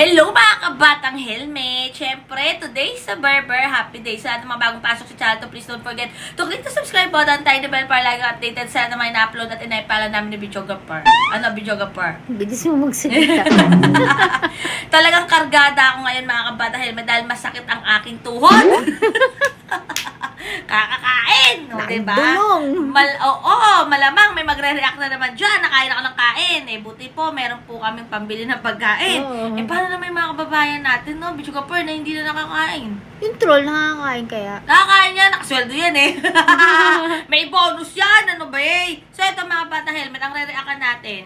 Hello mga kabatang helmet! Siyempre, today sa Berber, happy day sa lahat ng mga bagong pasok sa channel to. Please don't forget to click the subscribe button, tiny bell para lagi updated sa na may na-upload at inaipala namin ni Videographer. Ano, Videographer? Bilis mo magsalita. Talagang kargada ako ngayon mga kabatang helmet dahil masakit ang aking tuhod. Kakakain! O, Ng diba? dulong. Mal oo, malamang may magre-react na naman dyan. Nakain ako ng kain. Eh, buti po, meron po kaming pambili ng pagkain. Oo. Eh, paano na may mga kababayan natin, no? Bicho Kapur, na hindi na nakakain. yung troll, nakakain kaya. Nakakain yan, nakasweldo yan eh. may bonus yan, ano ba eh? So, ito mga bata helmet, ang re-reactan natin.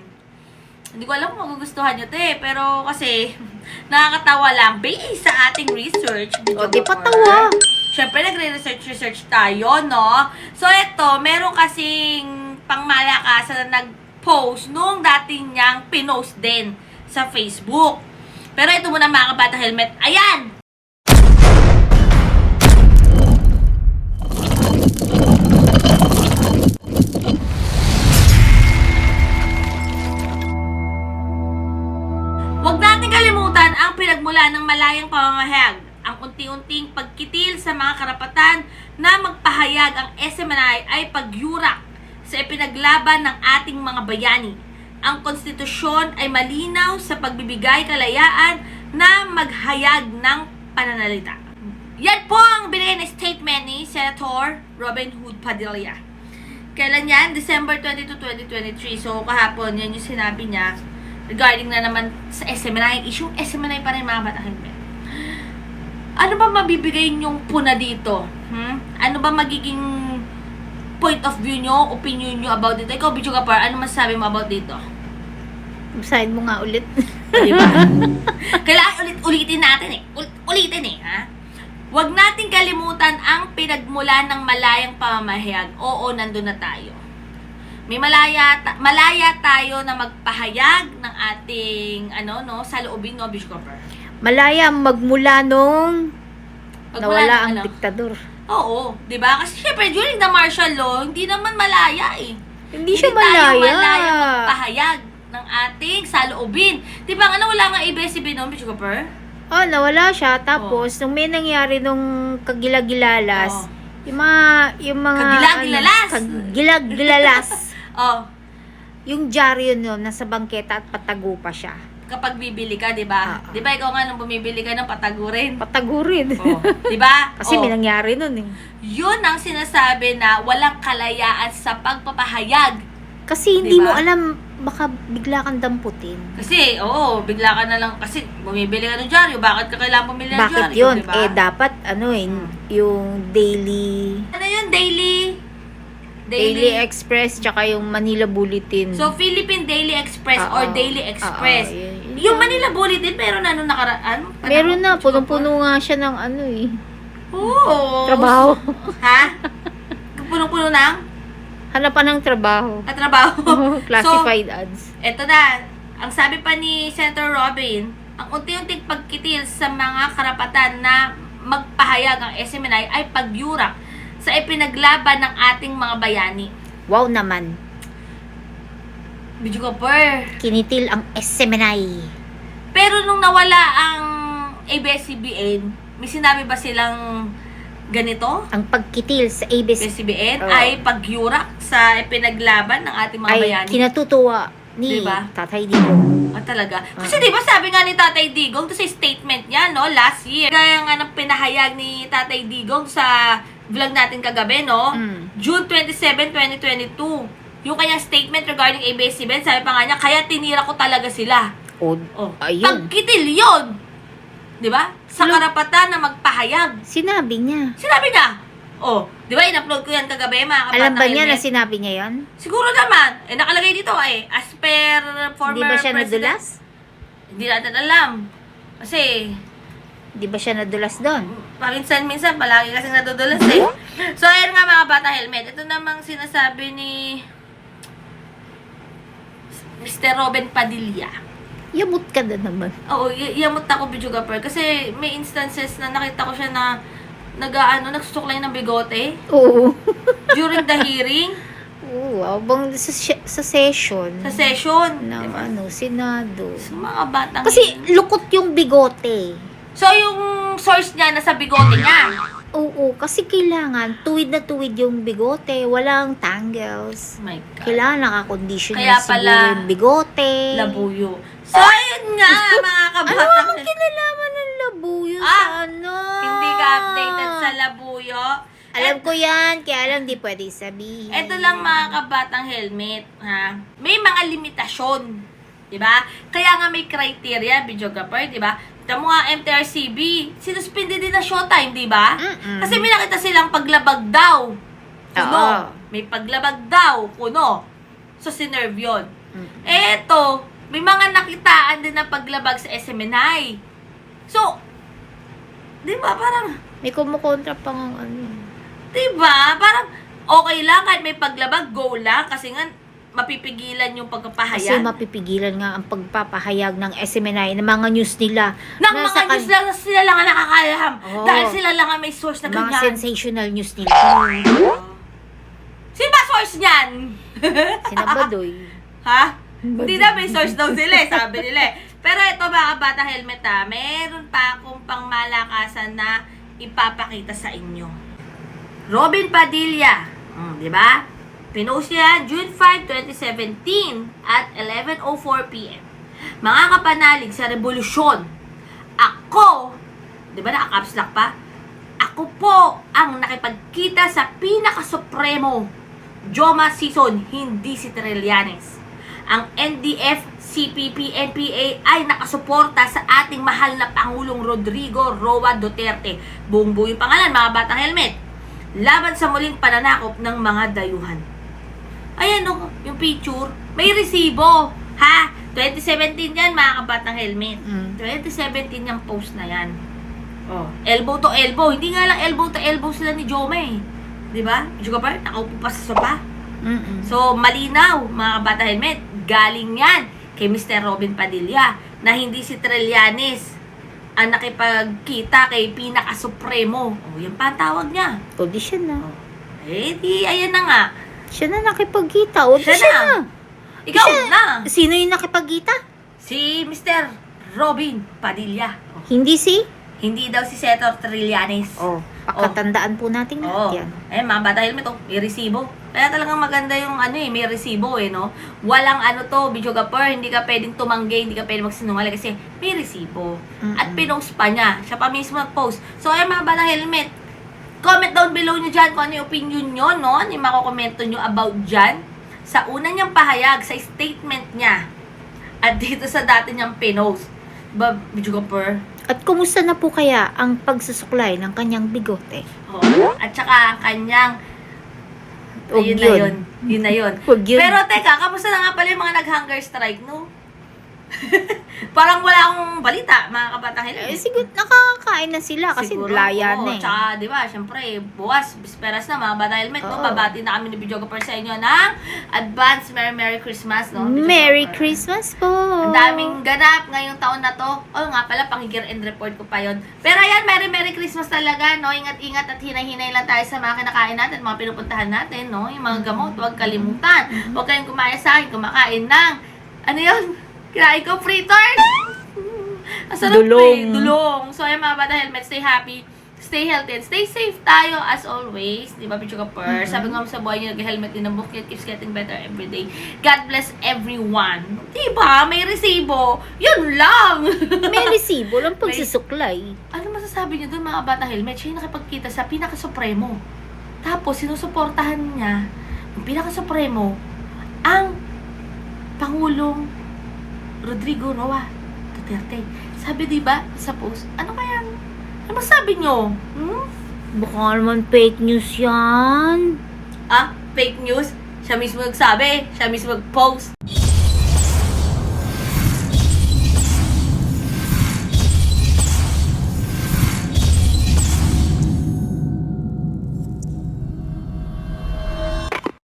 Hindi ko alam kung magugustuhan nyo, te. Pero kasi, nakakatawa lang based sa ating research. O, di patawa. Siyempre, nagre-research-research tayo, no? So, ito, meron kasing pangmalakasan na nag-post nung dating niyang pinost din sa Facebook. Pero ito muna mga kabata helmet. Ayan! Huwag natin kalimutan ang pinagmula ng malayang pamamahayag, ang unti-unting pagkitil sa mga karapatan na magpahayag ang SMNI ay pagyurak sa ipinaglaban ng ating mga bayani. Ang konstitusyon ay malinaw sa pagbibigay kalayaan na maghayag ng pananalita. Yan po ang binigay na statement ni Senator Robin Hood Padilla. Kailan yan? December 22, 2023. So, kahapon, yan yung sinabi niya regarding na naman sa SMNI. Issue SMNI pa rin mga batang. Ano ba mabibigay niyong puna dito? Hmm? Ano ba magiging point of view nyo, opinion nyo about dito? Ikaw, Bicho Kapar, ano masasabi mo about dito? Basahin mo nga ulit. Di ba? Kailangan ulit-ulitin natin eh. Ul- ulitin eh, ha? Huwag nating kalimutan ang pinagmulan ng malayang pamamahayag. Oo, nandun na tayo. May malaya, ta- malaya tayo na magpahayag ng ating, ano, no, sa loobin, no, Bishop. Malaya magmula nung Magmula nawala ng ang ano? diktador. Oo, di ba? Kasi syempre, during the martial law, hindi naman malaya eh. Hindi siya tayo malaya. malaya magpahayag ng ating saloobin. Di ba, ano, wala nga ABS-CBN, no, Bishop? Oh, nawala siya. Tapos, nung may nangyari nung kagilag-gilalas, Oo. yung mga, yung mga, Kagilag-gilalas? ano, kagilag-gilalas. Oh, yung dyaryo nun, nasa bangketa at patago pa siya. Kapag bibili ka, di ba? Ah. Di ba, ikaw nga nung bumibili ka ng patago rin. Patago rin. Oh, di ba? Kasi Oh. may nangyari nun eh. Yun ang sinasabi na walang kalayaan sa pagpapahayag. Kasi hindi Diba? mo alam, baka bigla kang damputin. Kasi, oo, bigla ka na lang, kasi bumibili ka ng dyaryo, bakit ka kailangan bumili ng Bakit dyaryo, yun? di ba? Eh, dapat, ano eh, Hmm. yung daily, ano yun, daily? Daily Express, tsaka yung Manila Bulletin. So, Philippine Daily Express Oo. or Daily Express. Oo, yun- yun yung yun. Manila Bulletin, meron na nung nakaraan. Meron na, punong-puno nga siya ng ano eh, Oo. trabaho. Ha? Punong-puno ng? Hanapan ng trabaho. Na trabaho. Classified ads. Eto na, ang sabi pa ni Senator Robin, ang unti-unting pagkitil sa mga karapatan na magpahayag ang SMNI ay pagyurak sa ipinaglaban ng ating mga bayani. Wow naman. Bidyo ko, per. Kinitil ang SMNI. Pero nung nawala ang ABS-CBN, may sinabi ba silang ganito? Ang pagkitil sa ABS-CBN Oo. ay pagyurak sa ipinaglaban ng ating mga ay bayani. kinatutuwa ni Diba? Tatay Digong. Ah, talaga? Kasi di ba sabi nga ni Tatay Digong to sa statement niya, no, last year, kaya nga nang pinahayag ni Tatay Digong sa vlog natin kagabi, no, Mm. June 27, 2022. Yung kanyang statement regarding ABS-CBN, sabi pa nga niya, kaya tinira ko talaga sila. O, Oh, ayun. pagkitil yun! Di ba? Sa karapatan na magpahayag. Sinabi niya. Sinabi niya. Oh, di ba, in-upload ko yan kagabi, mga kabatang Alam ba niya na sinabi niya yon? Siguro naman. Eh, nakalagay dito eh. As per former Hindi ba siya president. nadulas? Hindi natin alam. Kasi, Di ba siya nadulas doon? paminsan-minsan, palagi kasing nadudulas eh. So, ayan nga mga bata helmet. Ito namang sinasabi ni Mr. Robin Padilla. Yamot ka na naman. Oo, y- yamot ako, Bijugaper. Kasi may instances na nakita ko siya na nag-ano, nagsusuklay ng bigote Oo. during the hearing. Oo, habang sa, sa session. Sa session. ng Diba? ano, Senado. Sa mga batang Kasi lukot yung bigote. So, yung source niya nasa bigote niya. Oo, kasi kailangan tuwid na tuwid yung bigote, walang tangles. Oh my God. Kailangan nakakondisyon Kaya na siguro pala, yung bigote. Labuyo. So, ayun nga, mga Ano kabatang ang kinalaman ng labuyo Ah, sa ano? Hindi ka updated sa labuyo. Alam ko yan, kaya alam di pwede sabihin. Ito lang mga kabatang helmet, ha? May mga limitasyon. 'Di ba? Kaya nga may criteria, videographer, 'di ba? Ito mo nga MTRCB, sinuspindi din na showtime, 'di ba? Mm-mm. Kasi may nakita silang paglabag daw. Kuno. Oo. May paglabag daw, kuno. So, sinerve. Mm. Eto, may mga nakitaan din na paglabag sa SMNI. So, di ba, parang, May kumukontra pa ng ano. di ba, parang, okay lang kahit may paglabag, go lang, kasi nga, mapipigilan yung Kasi pagkapahayag. mapipigilan nga ang pagpapahayag ng SMNI ng mga news nila. Nasa mga kan- news lang sila lang ang nakakayam. Oo. Dahil sila lang ang may source na Mga ganyan. sensational news nila. Sino ba source niyan? Sinabadoy. Ha? Hindi na may source daw sila eh, sabi nila eh. Pero ito mga bata helmet ha, meron pa akong pangmalakasan na ipapakita sa inyo. Robin Padilla, mm, di ba? Pinost June 5, 2017 at 11.04 p.m. Mga kapanalig sa revolusyon, ako, di ba naka-caps lock pa? Ako po ang nakipagkita sa pinaka-supremo Joma season, hindi si Trillanes. Ang NDF, CPP, NPA ay nakasuporta sa ating mahal na Pangulong Rodrigo Roa Duterte. Buong buo yung pangalan, mga batang helmet. Laban sa muling pananakop ng mga dayuhan. Ayan o, yung picture. May resibo. Ha? 2017 yan, mga kabatang helmet. Mm. 2017 yung post na yan. Oh, elbow to elbow. Hindi nga lang elbow to elbow sila ni Jome. 'Di ba? Juga pa, nakaupo pa sa sopa. Mm-mm. So, malinaw, mga kabata helmet, galing yan kay Mr. Robin Padilla na hindi si Trillanes ang nakipagkita kay Pinaka-Supremo. Oh, yan pa ang tawag niya. O di siya na. Eh, di, ayan na nga. Siya na nakipagkita. O Siya siya, na. na. Ikaw Siya- na. Sino yung nakipagkita? Si Mr. Robin Padilla. Oh, Hindi si? hindi daw si Senator Trillanes. Oh, pakatandaan po natin lahat yan. Eh, mga bata helmet, oh, may resibo. Kaya talagang maganda yung ano eh, may resibo eh, no? Walang ano to, video gapper, hindi ka pwedeng tumanggi, hindi ka pwedeng magsinungaling kasi may resibo. Mm-mm. At pinost pa niya. Siya pa mismo nag-post. So, ay mga bata helmet, below nyo dyan kung ano yung opinion nyo, no? Ano yung makukomento nyo about dyan. Sa una niyang pahayag, sa statement niya. At dito sa dati niyang pinost. Diba, video gapper? At kumusta na po kaya ang pagsusuklay ng kanyang bigote? Oo. At saka ang kanyang Huwag Ayun na yun. yun. Yun na yun. Huwag yun. Pero teka, kamusta na nga pala yung mga nag-hunger strike, no? Parang wala akong balita, mga kabatang Eh, helmet. siguro nakakakain na sila kasi Siguro, laya oo. na eh. Tsaka, di ba, syempre, bukas, bisperas na, mga bata helmet, no? Oo. Babati na kami ni Videographer sa inyo ng advance Merry Merry Christmas, no? Merry Videographer. Christmas po! Ang daming ganap ngayong taon na to. Oh, nga pala, pang-year end report ko pa yon. Pero ayan, Merry Merry Christmas talaga, no? Ingat-ingat at hinay-hinay lang tayo sa mga kinakain natin, mga pinupuntahan natin, no? Yung mga gamot, huwag kalimutan. Huwag kayong kumaya sa akin, kumakain ng, ano yun? Kinain ko fritters! Ang sarap Dulong. eh, dulong. So, ayan mga bata helmet, stay happy, stay healthy, and stay safe tayo as always. Di ba, Pichu Kapur? Mhm. Sabi nga sa buhay niyo, nag-helmet din ang book, it keeps getting better every day. God bless everyone. Di ba? May resibo. Yun lang. May resibo lang pagsusuklay. ano masasabi niyo dun mga bata helmet? Siya yung nakipagkita sa pinaka-supremo. Tapos, sinusuportahan niya, yung pinaka-supremo, ang Pangulong Rodrigo Roa Duterte. Sabi di ba sa post, ano kaya, ano masabi niyo? Hmm? Baka naman fake news yan. Ah, fake news? Siya mismo nagsabi, siya mismo nag-post.